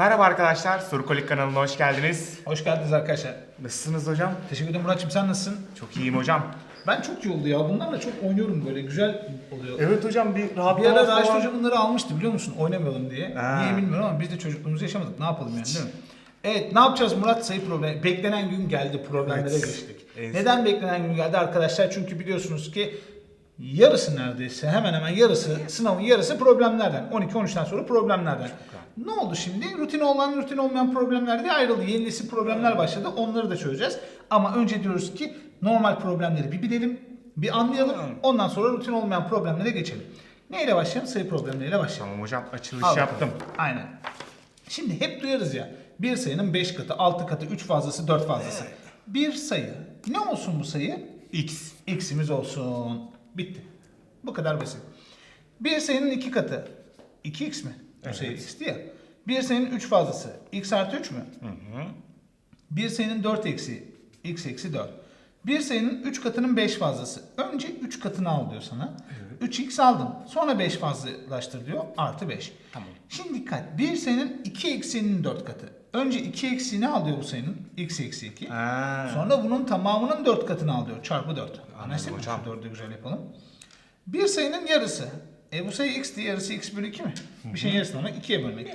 Merhaba arkadaşlar, Surkolik kanalına hoş geldiniz. Hoş geldiniz arkadaşlar. Nasılsınız hocam? Teşekkür ederim Muratçım sen nasılsın? Çok iyiyim hocam. Ben çok iyi oldu ya. Bunlarla çok oynuyorum böyle. Güzel oluyor. Evet hocam bir Bir rahatlama ara Raşit. Hoca bunları almıştı biliyor musun? Oynamayalım diye. Ha. Niye bilmiyorum ama biz de çocukluğumuzu yaşamadık. Ne yapalım yani değil mi? Evet ne yapacağız Murat? Sayı problemi. Beklenen gün geldi. Problemlere Evet. geçtik. Evet. Neden beklenen gün geldi arkadaşlar? Çünkü biliyorsunuz ki yarısı neredeyse hemen hemen yarısı sınavın yarısı problemlerden. 12-13'ten sonra problemlerden. Ne oldu şimdi? Rutin olan rutin olmayan problemler de ayrıldı. Yeni nesil problemler başladı. Onları da çözeceğiz. Ama önce diyoruz ki normal problemleri bir bilelim, bir anlayalım. Ondan sonra rutin olmayan problemlere geçelim. Neyle başlayalım? Sayı problemleriyle başlayalım. Tamam hocam açılış Al yaptım. Aynen. Şimdi hep duyarız ya. Bir sayının 5 katı, 6 katı, 3 fazlası, 4 fazlası. Bir sayı. Ne olsun bu sayı? X. X'imiz olsun. Bitti. Bu kadar basit. Bir sayının 2 katı. 2x mi? Bu Evet. sayı x'ti ya. Bir sayının 3 fazlası. x artı 3 mü? Hı hı. Bir sayının 4 eksi. x eksi 4. Bir sayının 3 katının 5 fazlası. Önce 3 katını al diyor sana. 3x aldın. Sonra 5 fazlalaştır diyor. Artı 5. Tamam. Şimdi dikkat. Bir sayının 2 eksiğinin 4 katı. Önce 2 eksiğini al diyor bu sayının. x eksi 2. Ha. Sonra bunun tamamının 4 katını al diyor. Çarpı 4. Anlaştık mı? hocam. Şu 4'ü güzel yapalım. Bir sayının yarısı. E bu sayı x'ti. Yarısı x bölü 2 mi? Bir şeyin yarısını almak 2'ye bölmek.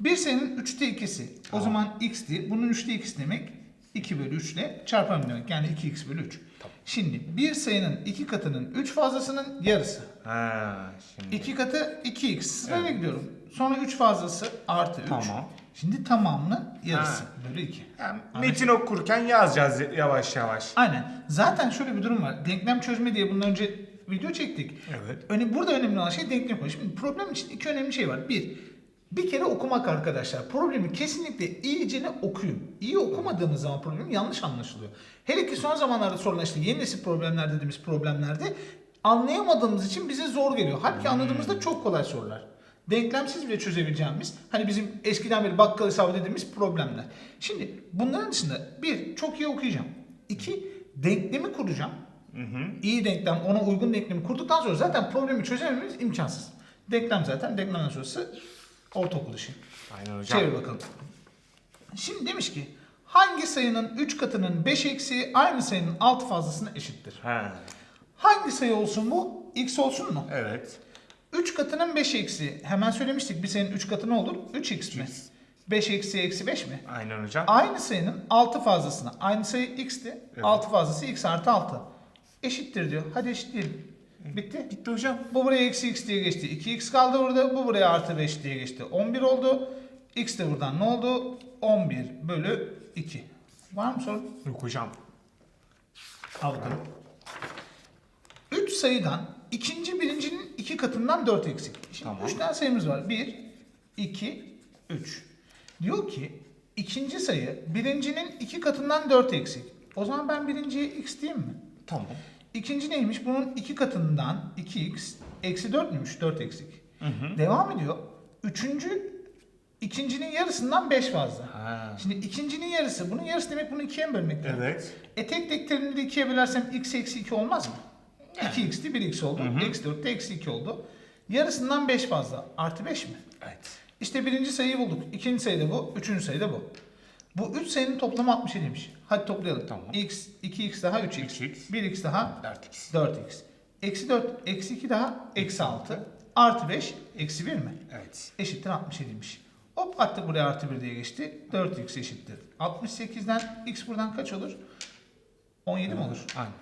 Bir sayının 3'te 2'si. O zaman x'ti. Bunun 3'te 2'si demek 2 bölü 3 ile çarpalım demek. Yani 2x bölü 3. Şimdi bir sayının 2 katının 3 fazlasının yarısı. Ha. Şimdi. 2 katı 2x. Sırayla gidiyorum. Sonra 3 fazlası artı 3. Tamam. Şimdi tamamının yarısı Ha. bölü 2. Yani metin okurken yazacağız yavaş yavaş. Aynen. Zaten şöyle bir durum var. Denklem çözme diye bundan önce video çektik. Evet. Öne, burada önemli olan şey denklem konusu. Şimdi problem için iki önemli şey var. Bir, bir kere okumak arkadaşlar. Problemi kesinlikle iyicene okuyun. İyi okumadığınız zaman problem yanlış anlaşılıyor. Hele ki son zamanlarda sorulan işte yeni nesil problemler dediğimiz problemlerde anlayamadığımız için bize zor geliyor. Halbuki anladığımızda çok kolay sorular. Denklemsiz bile çözebileceğimiz hani bizim eskiden beri bakkal hesabı dediğimiz problemler. Şimdi bunların dışında bir çok iyi okuyacağım. İki denklemi kuracağım. İyi denklem, ona uygun denklemi kurduktan sonra zaten problemi çözememiz imkansız. Denklem zaten, denklemden sonrası ortaokul işi. Aynen hocam. Çevir bakalım. Şimdi demiş ki, hangi sayının 3 katının 5 eksiği aynı sayının 6 fazlasına eşittir? Ha. Hangi sayı olsun bu? X olsun mu? Evet. 3 katının 5 eksiği. Hemen söylemiştik bir sayının 3 katı ne olur? 3x mi? X. 5 eksi eksi 5 mi? Aynen hocam. Aynı sayının 6 fazlasına. Aynı sayı x'ti. Evet. 6 fazlası x artı 6. Eşittir diyor. Hadi eşitleyelim. Bitti. Bitti hocam. Bu buraya eksi x diye geçti. 2x kaldı burada. Bu buraya artı 5 diye geçti. 11 oldu. X de buradan ne oldu? 11 bölü 2. Var mı soru? Yok hocam. Al bakalım. 3 sayıdan ikinci birincinin iki katından 4 eksik. Şimdi Tamam. 3 tane sayımız var. 1, 2, 3. Diyor ki ikinci sayı birincinin iki katından 4 eksik. O zaman ben birinciye x diyeyim mi? Tamam. İkinci neymiş? Bunun iki katından 2x eksi 4 müymüş? 4 eksik. Hı hı. Devam ediyor. Üçüncü ikincinin yarısından 5 fazla. Ha. Şimdi ikincinin yarısı. Bunun yarısı demek bunu ikiye mi bölmek demek? Evet. E tek tek terimleri de ikiye bölersem x eksi 2 olmaz mı? 2x'ti 1x oldu. Eksi 4 de eksi 2 oldu. Yarısından 5 fazla. Artı 5 mi? Evet. İşte birinci sayıyı bulduk. İkinci sayı da bu. Üçüncü sayı da bu. Bu 3 sayının toplamı 67'ymiş. Hadi toplayalım. Tamam. x, 2x daha 3x. 3x. 1x daha 4x. 4x. Eksi 4, eksi 2 daha eksi 6. Artı 5, eksi 1 mi? Evet. Eşittir 67'ymiş. Hop attık buraya artı 1 diye geçti. 4x eşittir. 68'den x buradan kaç olur? 17 mi olur? Aynen.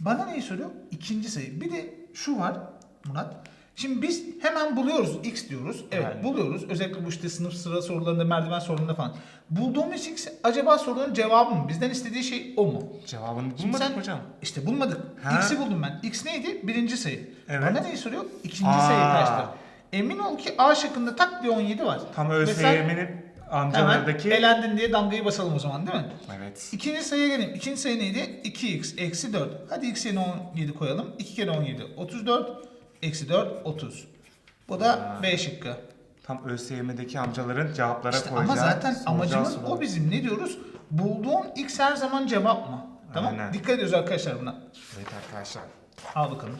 Bana neyi soruyor? İkinci sayı. Bir de şu var Murat. Şimdi biz hemen buluyoruz x diyoruz. Evet Aynen. buluyoruz. Özellikle bu işte sınıf sıra sorularında, merdiven sorularında falan. Bulduğumuz x acaba soruların cevabı mı? Bizden istediği şey o mu? Cevabını Şimdi bulmadık sen- hocam. İşte bulmadık. Ha. X'i buldum ben. X neydi? Birinci sayı. Evet. Bana neyi soruyor? İkinci Aa. sayı kaçtır? Emin ol ki A şıkkında tak diye 17 var. Tam ÖSYM'nin Hemen amcalardaki... elendin diye damgayı basalım o zaman değil mi? Evet. İkinci sayıya gelelim. İkinci sayı neydi? 2x eksi 4. Hadi x yerine 17 koyalım. 2 kere 17 34. Eksi 4 30. Bu da. B şıkkı. Tam ÖSYM'deki amcaların cevaplara İşte koyacağı... ama zaten soracağı amacımız sorular. o bizim. Ne diyoruz? Bulduğun x her zaman cevap mı? Tamam. Aynen. Dikkat ediyoruz arkadaşlar buna. Evet arkadaşlar. Al bakalım.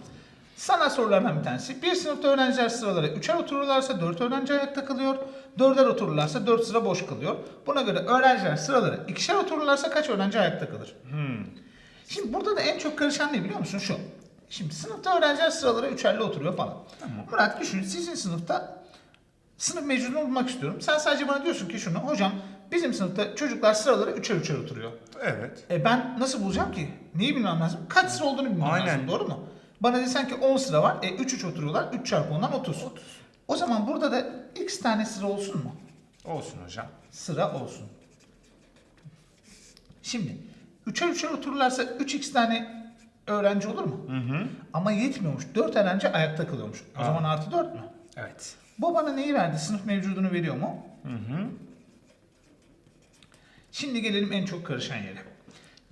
Sana sorulardan bir tanesi. Bir sınıfta öğrenciler sıralara üçer otururlarsa dört öğrenci ayakta kalıyor. Dörder otururlarsa dört sıra boş kalıyor. Buna göre öğrenciler sıralara ikişer otururlarsa kaç öğrenci ayakta kalır? Hmm. Şimdi burada da en çok karışan ne biliyor musun? Şu. Şimdi sınıfta öğrenciler sıralara üçerli oturuyor falan. Murat düşün sizin sınıfta sınıf mevcudunu bulmak istiyorum. Sen sadece bana diyorsun ki şunu. Hocam bizim sınıfta çocuklar sıralara üçer üçer oturuyor. Evet. E ben nasıl bulacağım ki? Neyi bilmem lazım? Kaç sıra olduğunu bilmem Aynen. lazım. Doğru mu? Bana desen ki 10 sıra var. E 3 3 oturuyorlar. 3 çarpı 10'dan 30. O zaman burada da x tane sıra olsun mu? Olsun hocam. Sıra olsun. Şimdi üçer üçer otururlarsa 3x tane öğrenci olur mu? Hı hı. Ama yetmiyormuş. 4 öğrenci ayakta kalıyormuş. O Aa. zaman artı 4 mü? Evet. Bu bana neyi verdi? Sınıf mevcudunu veriyor mu? Hı hı. Şimdi gelelim en çok karışan yere.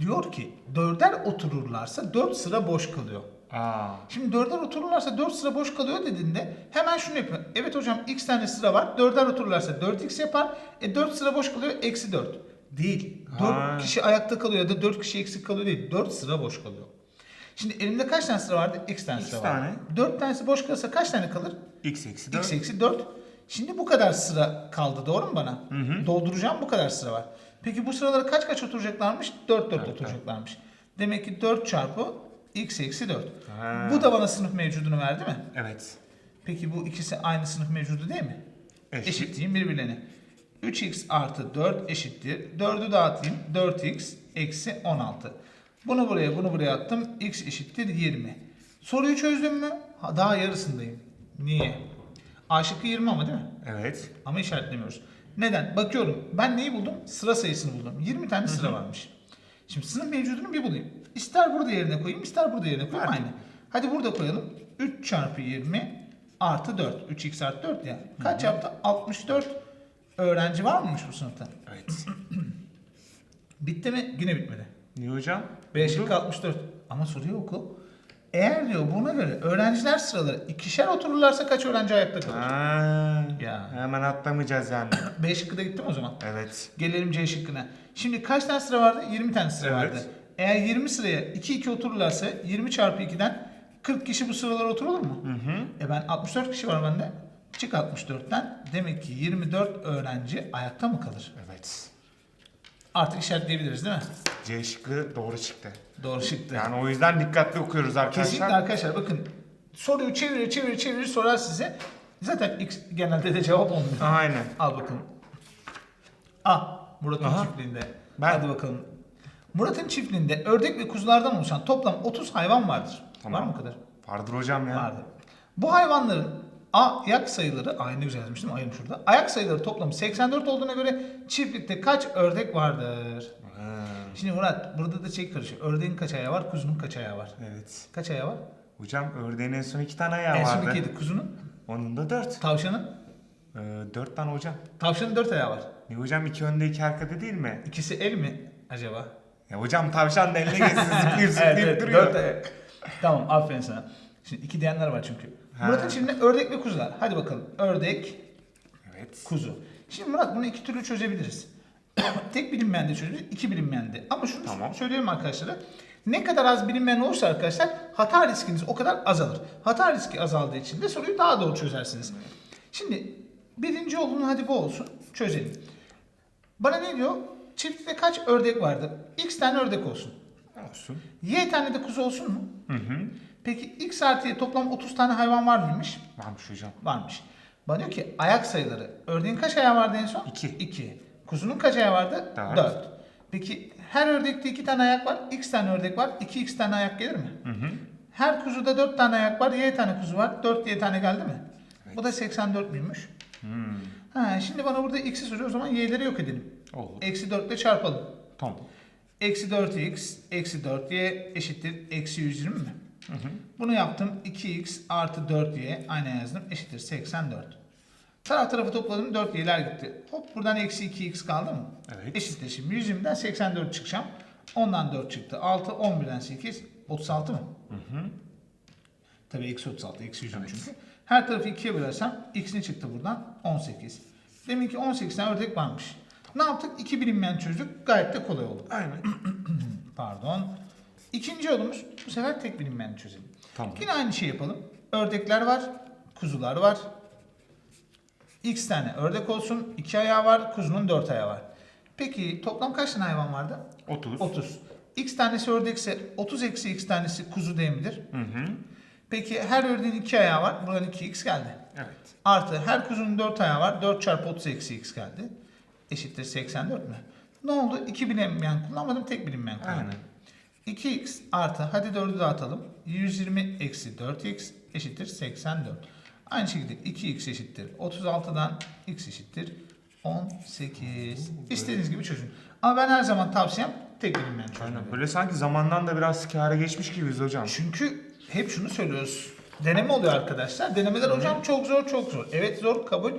Diyor ki dörder otururlarsa 4 sıra boş kalıyor. Aa. Şimdi dörder otururlarsa 4 sıra boş kalıyor dediğinde hemen şunu yapıyor. Evet hocam x tane sıra var. Dörder otururlarsa 4x yapar. E 4 sıra boş kalıyor. Eksi 4. Değil. 4 Ha. kişi ayakta kalıyor ya da 4 kişi eksik kalıyor değil. 4 sıra boş kalıyor. Şimdi elimde kaç tane sıra vardı? X tane X sıra tane. var. 4 tanesi boş kalırsa kaç tane kalır? X eksi 4. X eksi 4. Şimdi bu kadar sıra kaldı doğru mu bana? Hı hı. Dolduracağım bu kadar sıra var. Peki bu sıralara kaç kaç oturacaklarmış? 4 4 Evet, oturacaklarmış. Demek ki 4 çarpı x eksi 4. Ha. Bu da bana sınıf mevcudunu verdi mi? Evet. Peki bu ikisi aynı sınıf mevcudu değil mi? Eşit. Eşitliğin birbirlerine. 3x artı 4 eşittir. 4'ü dağıtayım. 4x eksi 16. Bunu buraya bunu buraya attım. x eşittir 20. Soruyu çözdüm mü? Ha, daha yarısındayım. Niye? A şıkkı 20 ama değil mi? Evet. Ama işaretlemiyoruz. Neden? Bakıyorum. Ben neyi buldum? Sıra sayısını buldum. 20 tane sıra varmış. Şimdi sınıf mevcudunu bir bulayım. İster burada yerine koyayım, ister burada yerine koyayım. Aynı. Hadi burada koyalım. 3 çarpı 20 artı 4. 3x artı 4 yani. Kaç yaptı? 64 öğrenci var mıymış bu sınıfta? Evet. Bitti mi? Yine bitmedi. Niye hocam? B Bulduk. şıkkı 64. Ama soruyu oku. Eğer diyor buna göre öğrenciler sıraları ikişer otururlarsa kaç öğrenci ayakta kalır? Ha. Ya. Hemen atlamayacağız yani. B şıkkı da gitti mi o zaman? evet. Gelelim C şıkkına. Şimdi kaç tane sıra vardı? 20 tane sıra Evet. vardı. Eğer 20 sıraya 2 2 otururlarsa 20 çarpı 2'den 40 kişi bu sıralara oturulur mu? Hı hı. E ben 64 kişi var bende. Çık 64'ten. Demek ki 24 öğrenci ayakta mı kalır? Evet. Artık işaretleyebiliriz değil mi? C şıkkı doğru çıktı. Doğru çıktı. Yani o yüzden dikkatli okuyoruz arkadaşlar. Kesinlikle arkadaşlar bakın soruyu çevirir çevirir çevirir sorar size. Zaten X genelde de cevap olmuyor. Aynen. Al bakalım. Ah Murat'ın Aha. çiftliğinde. Ben- Hadi bakalım. Murat'ın çiftliğinde ördek ve kuzulardan oluşan toplam 30 hayvan vardır. Tamam. Var mı bu kadar? Vardır hocam ya. Vardır. Bu hayvanların ayak sayıları, aynı güzel yazmış değil mi? Ayım şurada. Ayak sayıları toplamı 84 olduğuna göre çiftlikte kaç ördek vardır? Ha, Şimdi Murat burada da şey karışıyor. Ördeğin kaç ayağı var, kuzunun kaç ayağı var? evet. Kaç ayağı var? Hocam ördeğin en son iki tane ayağı en son vardı. ikiydi. Kuzunun, Onun da dört. tavşanın, Ee, dört tane hocam. tavşanın dört ayağı var. Ne hocam iki önde iki arkada değil mi? İkisi el mi acaba? Ya hocam tavşan da eline geçsin zıplayıp Evet, zıplayıp evet, duruyor. dört ayak. tamam aferin sana. Şimdi iki diyenler var çünkü. Murat'ın şimdi ördek ve kuzular. Hadi bakalım. Ördek, Evet. kuzu. Şimdi Murat bunu iki türlü çözebiliriz. Tek bilinmeyen de çözülür, iki bilinmeyen de. Ama şunu Tamam. söyleyeyim arkadaşlara. Ne kadar az bilinmeyen olursa arkadaşlar hata riskiniz o kadar azalır. Hata riski azaldığı için de soruyu daha doğru çözersiniz. Şimdi birinci yolunu hadi bu olsun. Çözelim. Bana ne diyor? Çiftlikte kaç ördek vardı? X tane ördek olsun. Olsun. Y tane de kuzu olsun mu? Hı hı. Peki X artı Y toplam 30 tane hayvan var mıymış? Varmış hocam. Varmış. Bana diyor ki ayak sayıları. Ördeğin kaç ayağı vardı en son? İki. 2. Kuzunun kaç ayağı vardı? Dört. 4. Peki her ördekte 2 tane ayak var. X tane ördek var. 2 X tane ayak gelir mi? Hı hı. Her kuzuda 4 tane ayak var. Y tane kuzu var. 4 Y tane geldi mi? Bu da 84 müymüş? Hmm. Ha, şimdi bana burada X'i soruyor. O zaman Y'leri yok edelim. Olur. Eksi 4 ile çarpalım. Tamam. Eksi 4x eksi 4y eşittir eksi 120 mi? Hı hı. Bunu yaptım. 2x artı 4y aynen yazdım. Eşittir 84. Taraf tarafı topladım 4y'ler gitti. Hop buradan eksi 2x kaldı mı? Evet. Eşittir şimdi 120'den 84 çıkacağım. Ondan 4 çıktı. 6, 11'den 8, 36 mı? Hı hı. Tabii eksi 36, eksi 120 Evet. çünkü. Her tarafı 2'ye bölersem x ne çıktı buradan? 18. Demek ki 18 tane ördek varmış. Ne yaptık? İki bilinmeyen çözdük. Gayet de kolay oldu. Aynen. Pardon. İkinci yolumuz bu sefer tek bilinmeyeni çözelim. Tamam. Yine aynı şeyi yapalım. Ördekler var, kuzular var. X tane ördek olsun, iki ayağı var, kuzunun dört ayağı var. Peki toplam kaç tane hayvan vardı? 30. 30. X tanesi ördekse 30 eksi X tanesi kuzu değil midir? Hı hı. Peki her ördeğin iki ayağı var. Buradan 2X geldi. Evet. Artı her kuzunun 4 ayağı var. 4 çarpı 30 eksi X geldi. Eşittir 84 mü? Ne oldu? 2 bilinmeyen kullanmadım. Tek bilinmeyen kullandım. Aynen. 2x artı hadi 4'ü dağıtalım. 120 eksi 4x eşittir 84. Aynı şekilde 2x eşittir 36'dan x eşittir 18. İstediğiniz gibi çözün. Ama ben her zaman tavsiyem tek bilinmeyen. Aynen. Böyle sanki zamandan da biraz kâra geçmiş gibiyiz hocam. Çünkü hep şunu söylüyoruz. Deneme oluyor arkadaşlar. Denemeler hocam çok zor çok zor. Evet zor kabul.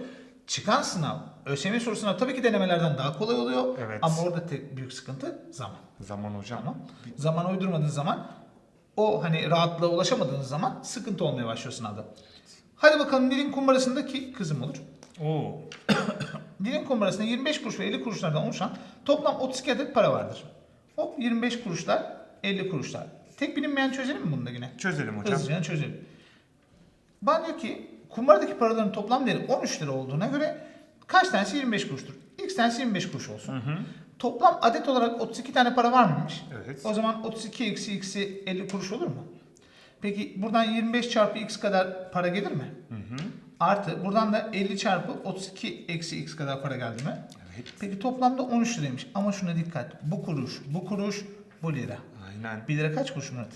Çıkan sınav, ÖSYM soru sınavı tabii ki denemelerden daha kolay oluyor. Evet. Ama orada tek büyük sıkıntı zaman. Zaman hocam. Tamam. Zaman uydurmadığınız zaman o hani rahatlığa ulaşamadığınız zaman sıkıntı olmaya başlıyor sınavda. Hadi bakalım Nil'in kumbarasındaki kızım olur. Oo. Nil'in kumbarasında 25 kuruş ve 50 kuruşlardan oluşan toplam 32 adet para vardır. Hop 25 kuruşlar, 50 kuruşlar. Tek bilinmeyen çözelim mi bunu da yine? Çözelim hocam. Hızlıca çözelim. Bana diyor ki kumbaradaki paraların toplam değeri 13 lira olduğuna göre kaç tanesi 25 kuruştur? X tanesi 25 kuruş olsun. Hı hı. Toplam adet olarak 32 tane para var mıymış? Evet. O zaman 32 eksi x'i 50 kuruş olur mu? Peki buradan 25 çarpı x kadar para gelir mi? Hı hı. Artı buradan da 50 çarpı 32 eksi x kadar para geldi mi? Evet. Peki toplamda 13 liraymış. Ama şuna dikkat. Bu kuruş, bu kuruş, bu lira. Aynen. 1 lira kaç kuruş Murat?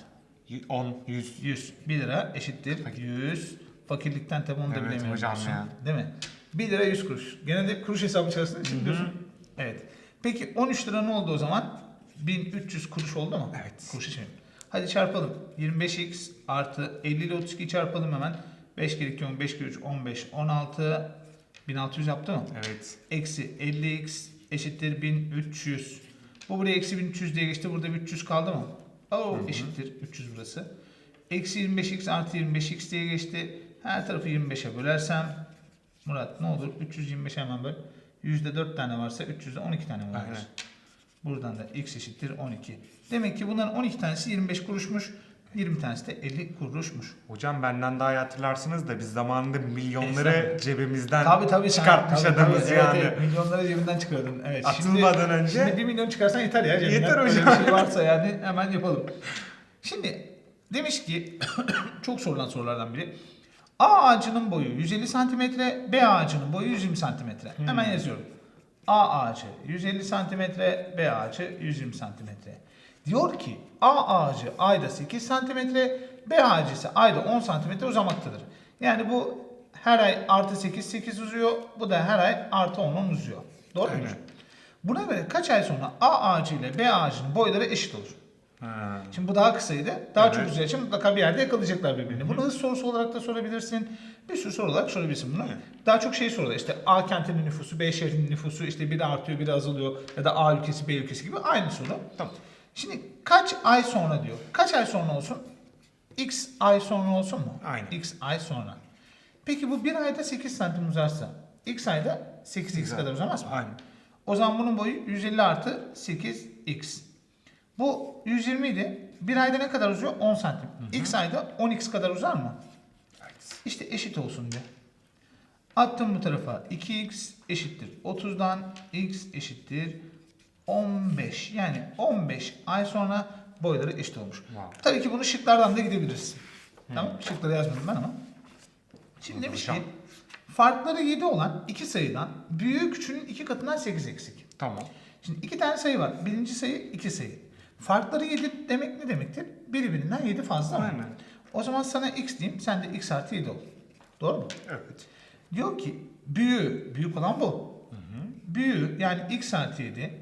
10, 100. 100. 1 lira eşittir 100. Fakirlikten tabi onu da Evet bilemiyorum. hocam diyorsun. ya. Değil mi? 1 lira 100 kuruş. Genelde kuruş hesabı çalıştığın için. Evet. Peki 13 lira ne oldu o zaman? 1300 kuruş oldu mu? Evet. Kuruş için. Hadi çarpalım. 25x artı 50 ile 32 çarpalım hemen. 5 kere 2 10, 5 kere 3 15, 16. 1600 yaptı mı? Evet. Eksi 50x eşittir 1300. Bu buraya eksi 1300 diye geçti. Burada bir 300 kaldı mı? Oo, eşittir 300 burası. Eksi 25x artı 25x diye geçti. Her tarafı 25'e bölersem Murat ne olur? 325 hemen böl. Yüzde 4 tane varsa 300'de 12 tane var. Aynen. Buradan da x eşittir 12. Demek ki bunların 12 tanesi 25 kuruşmuş. 20 tanesi de 50 kuruşmuş. Hocam benden daha iyi hatırlarsınız da biz zamanında milyonları Estağfurullah. cebimizden Tabii tabii. çıkartmış tabii, adamız tabii, yani. Evet, evet, milyonları cebinden çıkardın. Evet. Atılmadan önce- Şimdi 1 milyon çıkarsan yeter ya cebinden. Yeter Öyle hocam. bir şey varsa yani hemen yapalım. Şimdi demiş ki çok sorulan sorulardan biri. A ağacının boyu 150 santimetre, B ağacının boyu 120 santimetre. Hemen yazıyorum. A ağacı 150 santimetre, B ağacı 120 santimetre. Diyor ki A ağacı ayda 8 santimetre, B ağacı ise ayda 10 santimetre uzamaktadır. Yani bu her ay artı 8 8 uzuyor, bu da her ay artı 10 10 uzuyor. Doğru mu? Buna göre kaç ay sonra A ağacı ile B ağacının boyları eşit olur? Ha. Şimdi bu daha kısaydı. Daha Evet. çok uzayacağı için mutlaka bir yerde yakalayacaklar birbirini. Bunu hız sorusu olarak da sorabilirsin. Bir sürü soru olarak sorabilirsin bunu. Evet. Daha çok şey sorular. İşte A kentinin nüfusu, B şehrinin nüfusu işte biri artıyor, biri azalıyor. Ya da A ülkesi, B ülkesi gibi aynı soru. Tamam. Şimdi kaç ay sonra diyor. Kaç ay sonra olsun? X ay sonra olsun mu? Aynen. X ay sonra. Peki bu bir ayda 8 santim uzarsa X ayda 8X Güzel. kadar uzamaz mı? Aynen. O zaman bunun boyu 150 artı 8x. Bu 120 idi. Bir ayda ne kadar uzuyor? 10 santim. X ayda 10x kadar uzar mı? Evet. İşte eşit olsun diye. Attım bu tarafa 2x eşittir 30'dan x eşittir 15. Yani 15 ay sonra boyları eşit olmuş. Wow. Tabii ki bunu şıklardan da gidebiliriz. Tamam Şıkları yazmadım ben ama. Şimdi demiş ki farkları 7 olan iki sayıdan büyüğü küçüğünün iki katından 8 eksik. Tamam. Şimdi iki tane sayı var. Birinci sayı, iki sayı. Farkları 7 demek ne demektir? Birbirinden 7 fazla mı? Aynen. O zaman sana x diyeyim, sen de x artı 7 ol. Doğru mu? Evet. Diyor ki büyüğü, büyük olan bu. Büyüğü yani x artı 7,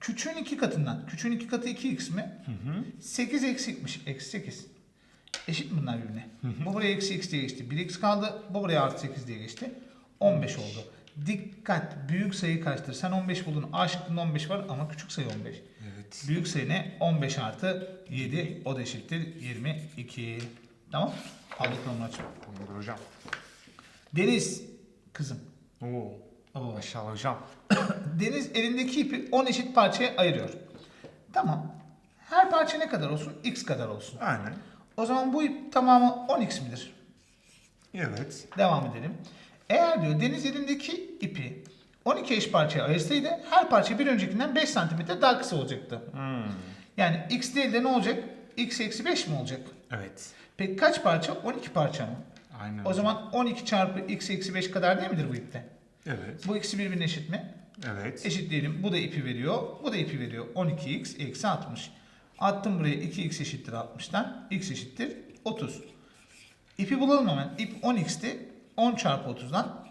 küçüğün iki katından, küçüğün iki katı 2x mi? 8 eksikmiş, eksi 8. Eşit mi bunlar birbirine? Bu buraya eksi x diye geçti. 1x kaldı, bu buraya artı 8 diye geçti. 15 oldu. Dikkat, büyük sayı kaçtır? Sen 15 buldun, A şıkkında 15 var ama küçük sayı 15. Evet. Büyük sayı ne? 15 artı 7, o da eşittir 22. Tamam? Al bakalım aç. Tamamdır hocam. Deniz, kızım. Oo. Oo. Maşallah hocam. Deniz elindeki ipi 10 eşit parçaya ayırıyor. Tamam. Her parça ne kadar olsun? X kadar olsun. Aynen. O zaman bu ip tamamı 10x midir? Evet. Devam edelim. Eğer diyor deniz elindeki ipi 12 eş parçaya ayırsaydı her parça bir öncekinden 5 cm daha kısa olacaktı. Hmm. Yani x değil de ne olacak? x eksi 5 mi olacak? Evet. Peki kaç parça? 12 parça mı? Aynen. O zaman 12 çarpı x eksi 5 kadar değil midir bu ipte? Evet. Bu ikisi birbirine eşit mi? Evet. Eşit diyelim. Bu da ipi veriyor. Bu da ipi veriyor. 12x eksi 60. Attım buraya 2x eşittir 60'tan. x eşittir 30. İpi bulalım hemen. İp 10x'ti. 10 çarpı 30'dan.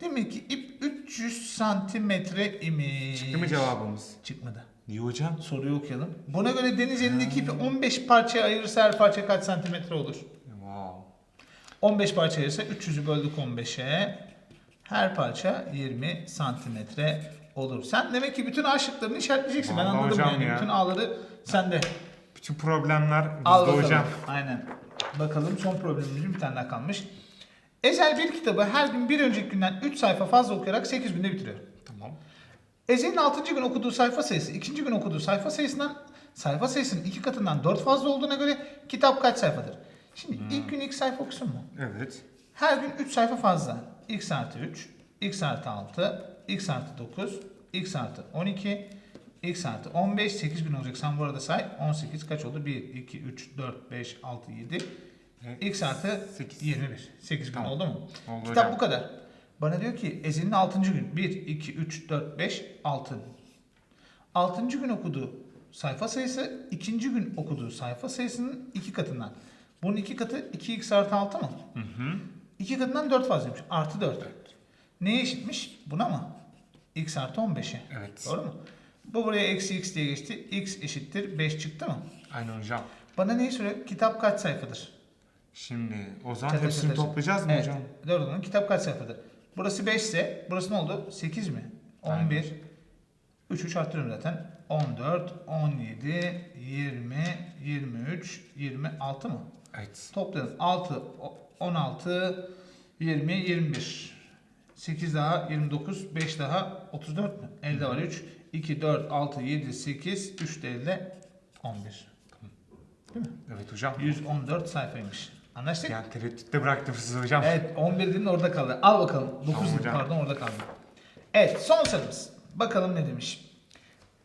Demek ki ip 300 santimetre imiş. Çıktı mı cevabımız? Çıkmadı. Niye hocam? Soruyu okuyalım. Buna göre deniz elindeki ipi 15 parçaya ayırırsa her parça kaç santimetre olur? Wow. 15 parça ayırırsa 300'ü böldük 15'e. Her parça 20 santimetre olur. Sen demek ki bütün A şıklarını işaretleyeceksin. ben Vallahi anladım hocam yani. ya. Bütün A'ları sende. Bütün problemler bizde Al bakalım. hocam. Aynen. Bakalım son problemimizin bir tane daha kalmış. Ezel bir kitabı her gün bir önceki günden 3 sayfa fazla okuyarak 8 günde bitiriyor. Tamam. Ezel'in 6. gün okuduğu sayfa sayısı 2. gün okuduğu sayfa sayısından sayfa sayısının 2 katından 4 fazla olduğuna göre kitap kaç sayfadır? Şimdi ilk gün ilk sayfa okusun mu? Evet. Her gün 3 sayfa fazla. x artı 3, x artı 6, x artı 9, x artı 12, x artı 15, 8 gün olacak. Sen bu arada say. 18 kaç oldu? 1, 2, 3, 4, 5, 6, 7. Evet. x artı Sekiz. 21. 8 gün Tamam. oldu mu? Oldu Kitap hocam. bu kadar. Bana diyor ki Ezel'in 6. gün. 1, 2, 3, 4, 5, 6. 6. gün okuduğu sayfa sayısı 2. gün okuduğu sayfa sayısının 2 katından. Bunun 2 katı 2x artı 6 mı? Hı hı. 2 katından 4 fazlaymış. Artı 4. Neye eşitmiş? Buna mı? x artı 15'e. Evet. Doğru mu? Bu buraya eksi x diye geçti. x eşittir 5 çıktı mı? Aynen hocam. Bana neyi soruyor? Kitap kaç sayfadır? Şimdi o zaman Çatır hepsini çatır. toplayacağız mı evet. hocam? Mu? Kitap kaç sayfadır? Burası 5 ise burası ne oldu? 8 mi? 11. 3 3 arttırıyorum zaten. 14, 17, 20, 23, 26 mı? Evet. Toplayalım. 6, o- 16, 20, 21. 8 daha 29, 5 daha 34 mü? Elde var 3. 2, 4, 6, 7, 8, 3 de elde 11. Değil mi? Evet hocam. 114 sayfaymış. Anlaştık? Yani tereddütte bıraktım sizi hocam. Evet 11 dedin orada kaldı. Al bakalım. 9 Tamam dedin hocam. pardon orada kaldı. Evet son sorumuz. Bakalım ne demiş.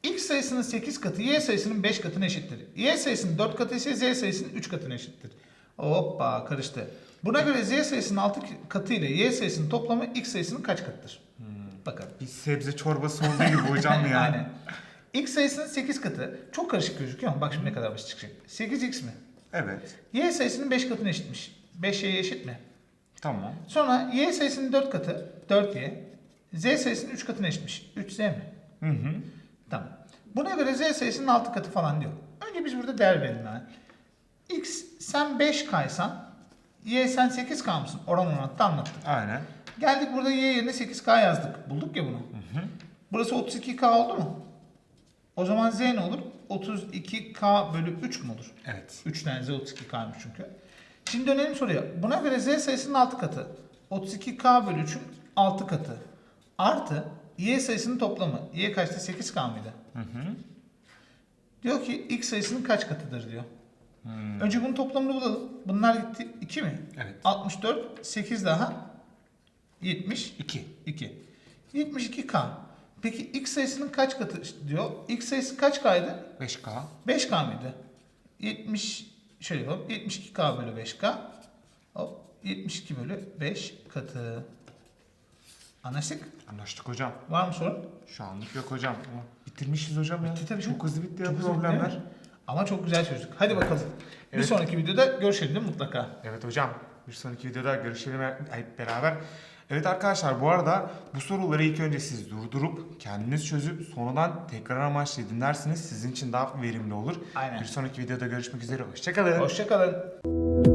X sayısının 8 katı Y sayısının 5 katına eşittir. Y sayısının 4 katı ise Z sayısının 3 katına eşittir. Hoppa karıştı. Buna göre Z sayısının 6 katı ile Y sayısının toplamı X sayısının kaç katıdır? Bakalım. Bir sebze çorbası olduğu gibi hocam ya. Aynen. X sayısının 8 katı. Çok karışık gözüküyor ama bak şimdi ne kadar basit çıkacak. 8x mi? Evet. Y sayısının 5 katına eşitmiş. 5 y'ye eşit mi? Tamam. Sonra y sayısının 4 katı 4y. Z sayısının 3 katına eşitmiş. 3z mi? Hı hı. Tamam. Buna göre z sayısının 6 katı falan diyor. Önce biz burada değer verelim yani. X sen 5 kaysan y sen 8 k mısın? Oran orantıda anlattık. Aynen. Geldik burada y yerine 8k yazdık. Bulduk ya bunu. Burası 32k oldu mu? O zaman z ne olur? 32k bölü 3 mü olur? Evet. 3 tane z 32k'ymış çünkü. Şimdi dönelim soruya. Buna göre z sayısının 6 katı. 32k bölü 3'ün 6 katı. Artı y sayısının toplamı. y kaçtı? 8k mıydı? Hı hı. Diyor ki x sayısının kaç katıdır diyor. Hmm. Önce bunun toplamını bulalım. Bunlar gitti 2 mi? Evet. 64, 8 daha 70, 2. 2. 72k. Peki x sayısının kaç katı diyor. x sayısı kaç kaydı? 5K. 5K mıydı? 70 şöyle yapalım. 72K bölü 5K. Hop 72 bölü 5 katı. Anlaştık. Anlaştık hocam. Var mı sorun? Şu anlık yok hocam. Ama bitirmişiz hocam ya. Bitti tabii Çok canım. hızlı bitti ya Çok hızlı bitti, problemler. değil mi? Ama çok güzel çözdük. Hadi bakalım. Bir Evet. sonraki videoda görüşelim değil mi mutlaka? Evet hocam. Bir sonraki videoda görüşelim hep beraber. Evet arkadaşlar bu arada bu soruları ilk önce siz durdurup kendiniz çözüp sonradan tekrar amaçlı dinlersiniz. Sizin için daha verimli olur. Aynen. Bir sonraki videoda görüşmek üzere. Hoşçakalın. Hoşçakalın.